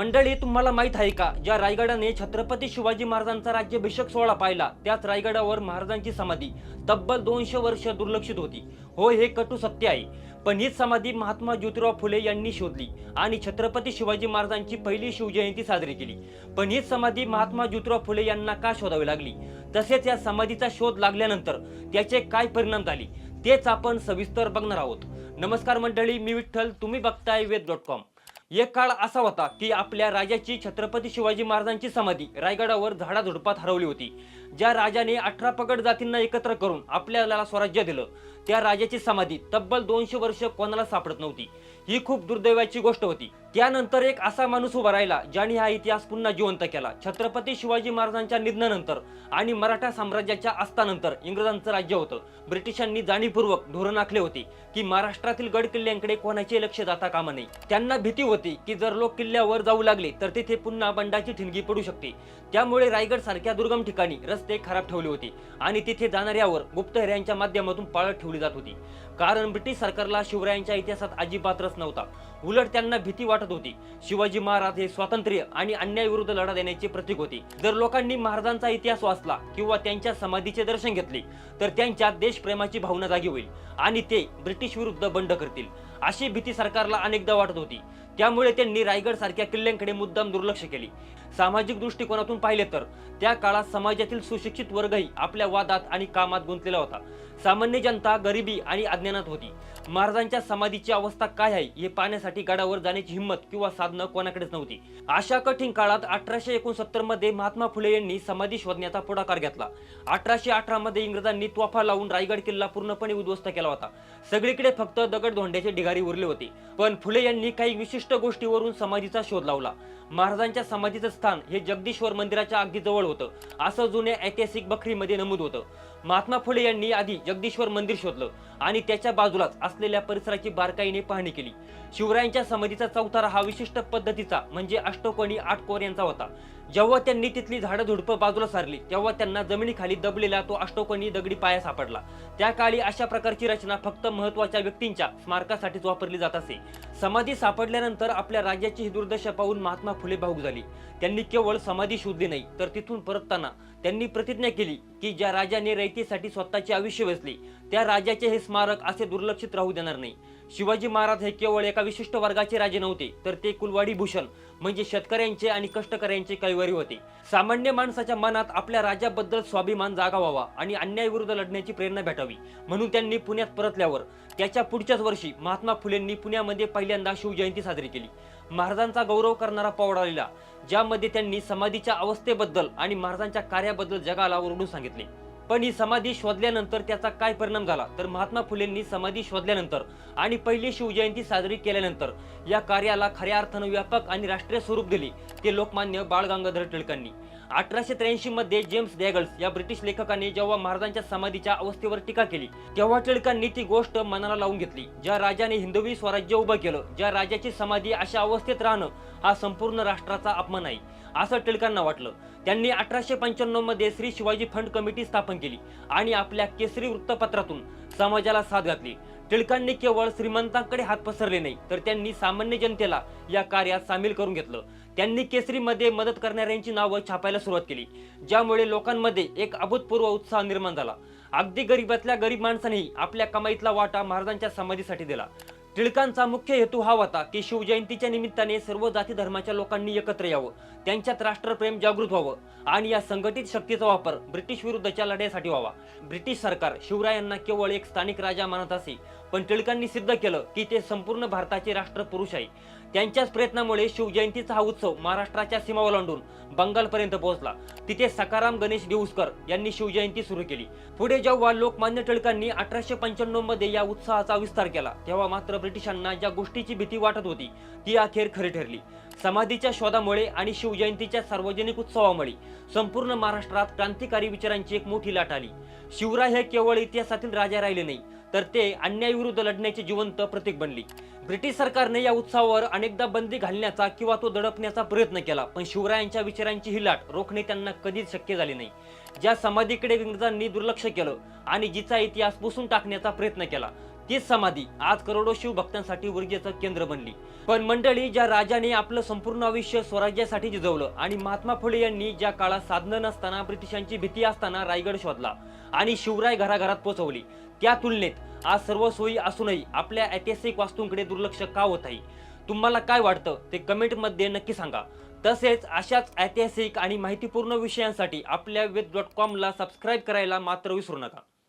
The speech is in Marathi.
मंडळी तुम्हाला माहीत आहे का? ज्या रायगडाने छत्रपती शिवाजी महाराजांचा राज्याभिषेक सोहळा पाहिला त्याच रायगडावर महाराजांची समाधी तब्बल दोनशे वर्ष दुर्लक्षित होती. होय हे कटू सत्य आहे. पण हीच समाधी महात्मा ज्योतिराव फुले यांनी शोधली आणि छत्रपती शिवाजी महाराजांची पहिली शिवजयंती साजरी केली. पण हीच समाधी महात्मा ज्योतिराव फुले यांना का शोधावी लागली? तसेच या समाधीचा शोध लागल्यानंतर त्याचे काय परिणाम झाले? तेच आपण सविस्तर बघणार आहोत. नमस्कार मंडळी मी विठ्ठल तुम्ही बघताय वेद डॉट कॉम. एक काळ असा होता की आपल्या राजाची छत्रपती शिवाजी महाराजांची समाधी रायगडावर झाडाझुडपात हरवली होती. ज्या राजाने अठरा पगड जातींना एकत्र करून आपल्याला स्वराज्य दिलं त्या राजाची समाधी तब्बल दोनशे वर्ष कोणाला सापडत नव्हती. ही खूप दुर्दैवाची गोष्ट होती. त्यानंतर एक असा माणूस उभा राहिला ज्याने हा इतिहास पुन्हा जिवंत केला. छत्रपती शिवाजी महाराजांच्या निधनानंतर आणि मराठा साम्राज्याच्या अस्तानंतर इंग्रजांचं राज्य होतं. ब्रिटिशांनी जाणीवपूर्वक धोरण आखले होते की महाराष्ट्रातील गड किल्ल्यांकडे कोणाचे लक्ष जाता कामा नये. त्यांना भीती होती की जर लोक किल्ल्यावर जाऊ लागले तर तिथे पुन्हा बंडाची ठिणगी पडू शकते. त्यामुळे रायगड सारख्या दुर्गम ठिकाणी रस्ते खराब ठेवले होते आणि तिथे जाणाऱ्यावर गुप्तहेऱ्यांच्या माध्यमातून पाळत ठेवली जात होती. कारण ब्रिटिश सरकारला शिवरायांच्या इतिहासात अजिबात रस नव्हता. उलट त्यांना भीती वाटत होती. शिवाजी महाराज हे स्वातंत्र्य आणि अन्यायाविरुद्ध लढा देण्याचे प्रतीक होते. जर लोकांनी महाराजांचा इतिहास वाचला किंवा त्यांच्या समाधीचे दर्शन घेतले तर त्यांच्या देशप्रेमाची भावना जागी होईल आणि ते ब्रिटिश विरुद्ध बंड करतील. अशी भीती सरकारला अनेकदा वाटत होती. त्यामुळे त्यांनी रायगड सारख्या किल्ल्यांकडे मुद्दाम दुर्लक्ष केले. सामाजिक दृष्टिकोनातून पाहिले तर त्या काळात समाजातील सुशिक्षित वर्गही आपल्या वादात आणि कामात गुंतलेला होता. सामान्य जनता गरिबी आणि अज्ञानात होती. महाराजांच्या समाधीची अवस्था काय आहे हे पाहण्यासाठी गडावर जाण्याची हिंमत किंवा साधनं कोणाकडेच नव्हती. अशा कठीण काळात अठराशे एकोणसत्तरमध्ये महात्मा फुले यांनी समाधी शोधण्याचा पुढाकार घेतला. अठराशे अठरा मध्ये इंग्रजांनी तोफा लावून रायगड किल्ला पूर्णपणे उद्ध्वस्त केला होता. सगळीकडे फक्त दगड धोंड्याचे ढिगारी उरले होते. पण फुले यांनी काही विशिष्ट गोष्टीवरून समाधीचा शोध लावला. महाराजांच्या समाधीचं स्थान हे जगदीश्वर मंदिराच्या अगदी जवळ होतं. असं जुन्या ऐतिहासिक बखरीमध्ये नमूद होतं. महात्मा फुले यांनी आधी जगदीश्वर मंदिर शोधलं आणि त्याच्या बाजूलाच असलेल्या परिसराची बारकाईने पाहणी केली. शिवरायांच्या समाधीचा चौथारा हा विशिष्ट पद्धतीचा म्हणजे अष्टकोणी आठ कोर यांचा होता. जेव्हा त्यांनी तिथली झाडं झुडपं बाजूला सारली तेव्हा त्यांना जमिनीखाली दबलेला तो अष्टकोनी दगडी पाया सापडला. त्या काळी अशा प्रकारची रचना फक्त महत्त्वाच्या व्यक्तींच्या स्मारकासाठीच वापरली जात असे. समाधी सापडल्यानंतर आपल्या राज्याची ही दुर्दशा पाहून महात्मा फुले भाऊक झाली. त्यांनी केवळ समाधी शोधली नाही तर तिथून परतताना त्यांनी प्रतिज्ञा केली की ज्या राजाने रयतीसाठी स्वतःचे आयुष्य वेचले त्या राजाचे हे स्मारक असे दुर्लक्षित राहू देणार नाही. शिवाजी महाराज हे केवळ एका विशिष्ट वर्गाचे राजे नव्हते तर ते कुलवाडी भूषण म्हणजे शेतकऱ्यांचे आणि कष्टकऱ्यांचे कैवारी होते. सामान्य माणसाच्या मनात आपल्या राजाबद्दल स्वाभिमान जागा व्हावा आणि अन्यायाविरुद्ध लढण्याची प्रेरणा भेटावी म्हणून त्यांनी पुण्यात परतल्यावर त्याच्या पुढच्याच वर्षी महात्मा फुलेंनी पुण्यामध्ये पहिल्यांदा शिवजयंती साजरी केली. महाराजांचा गौरव करणारा पवाडा लिहिला ज्यामध्ये त्यांनी समाधीच्या अवस्थेबद्दल आणि महाराजांच्या कार्याबद्दल जगाला ओरडून सांगितले. पण ही समाधी शोधल्यानंतर त्याचा काय परिणाम झाला? तर महात्मा फुलेंनी समाधी शोधल्यानंतर आणि पहिली शिवजयंती साजरी केल्यानंतर या कार्याला खऱ्या अर्थानं व्यापक आणि राष्ट्रीय स्वरूप दिले ते लोकमान्य बाळ गंगाधर टिळकांनी. अठराशे त्र्याऐंशी मध्ये जेम्स डॅगल्स या ब्रिटिश लेखकाने जेव्हा महाराजांच्या समाधीच्या अवस्थेवर टीका केली तेव्हा टिळकांनी ती गोष्ट मनाला लावून घेतली. ज्या राजाने हिंदवी स्वराज्य उभं केलं ज्या राजाची समाधी अशा अवस्थेत राहणं हा संपूर्ण राष्ट्राचा अपमान आहे असं टिळकांना वाटलं. त्यांनी अठराशे पंच्याण्णवमध्ये श्री शिवाजी फंड कमिटी स्थापन केली आणि आपल्या केसरी वृत्तपत्रातून समाजाला साथ घातली. टिळकांनी केवळ श्रीमंतांकडे हात पसरले नाही तर त्यांनी सामान्य जनतेला या कार्यात सामील करून घेतलं. त्यांनी केसरीमध्ये मदत करणाऱ्यांची नावं छापायला सुरुवात केली ज्यामुळे लोकांमध्ये एक अभूतपूर्व उत्साह निर्माण झाला. अगदी गरीबातल्या गरीब माणसानेही आपल्या कमाईतला वाटा महाराजांच्या समाधीसाठी दिला. टिळकांचा मुख्य हेतू हा होता की शिवजयंतीच्या निमित्ताने सर्व जाती धर्माच्या लोकांनी एकत्र यावं त्यांच्यात राष्ट्रप्रेम जागृत व्हावं आणि या संघटित शक्तीचा वापर ब्रिटिश विरुद्धच्या लढ्यासाठी व्हावा. ब्रिटिश सरकार शिवरायांना केवळ एक स्थानिक राजा मानत असे पण टिळकांनी सिद्ध केलं की ते संपूर्ण भारताचे राष्ट्रपुरुष आहे. त्यांच्याच प्रयत्नामुळे शिवजयंतीचा हा उत्सव महाराष्ट्राच्या सीमा ओलांडून बंगालपर्यंत पोहोचला. तिथे सकाराम गणेश देऊसकर यांनी शिवजयंती सुरू केली. पुढे जेव्हा लोकमान्य टिळकांनी अठराशे पंच्याण्णवमध्ये या उत्साहाचा विस्तार केला तेव्हा मात्र ब्रिटिशांना ज्या गोष्टीची भीती वाटत होती ती अखेर खरी ठरली. समाधीच्या शोधामुळे आणि शिवजयंतीच्या सार्वजनिक उत्सवामुळे संपूर्ण महाराष्ट्रात क्रांतिकारी विचारांची एक मोठी लाट आली. शिवराय हे केवळ इतिहासातील राजा राहिले नाही तर ते अन्यायाविरुद्ध लढण्याचे जिवंत प्रतीक बनली. ब्रिटिश सरकारने या उत्सवावर अनेकदा बंदी घालण्याचा किंवा तो दडपण्याचा प्रयत्न केला पण शिवरायांच्या विचारांची ही लाट रोखणे त्यांना कधीच शक्य झाले नाही. ज्या समाधीकडे इंग्रजांनी दुर्लक्ष केलं आणि जिचा इतिहास पुसून टाकण्याचा प्रयत्न केला तीच समाधी आज करोडो शिवभक्तांसाठी ऊर्जेचं केंद्र बनली. पण मंडळी ज्या राजाने आपलं संपूर्ण आयुष्य स्वराज्यासाठी झिजवलं आणि महात्मा फुले यांनी ज्या काळात साधनं नसताना ब्रिटिशांची भीती असताना रायगड शोधला आणि शिवराय घराघरात पोहोचवली त्या तुलनेत आज सर्व सोयी असूनही आपल्या ऐतिहासिक वास्तूंकडे दुर्लक्ष का होत आहे तुम्हाला काय वाटतं? ते कमेंटमध्ये नक्की सांगा. तसेच अशाच ऐतिहासिक आणि माहितीपूर्ण विषयांसाठी आपल्या वेब डॉट कॉमला सबस्क्राईब करायला मात्र विसरू नका.